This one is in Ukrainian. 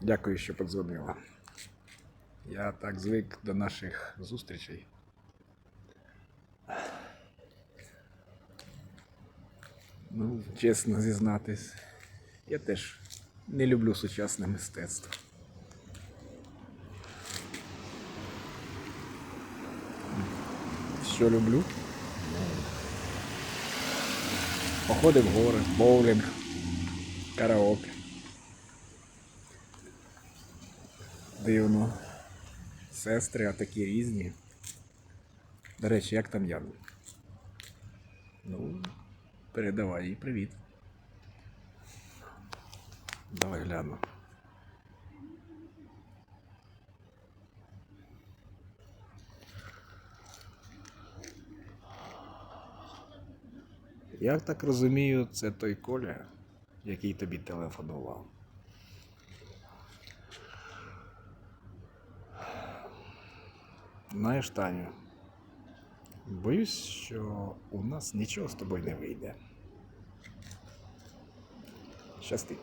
Дякую, що подзвонила. Я так звик до наших зустрічей. Ну, чесно зізнатись, я теж не люблю сучасне мистецтво. Що люблю? Походи в гори, боулінг, караоке. Дивно. Сестри, а такі різні. До речі, як там Яна? Ну, передавай їй привіт. Давай гляну. Я так розумію, це той Коля, який тобі телефонував. Знаєш, Таню, боюсь, що у нас нічого з тобою не вийде. Щасти.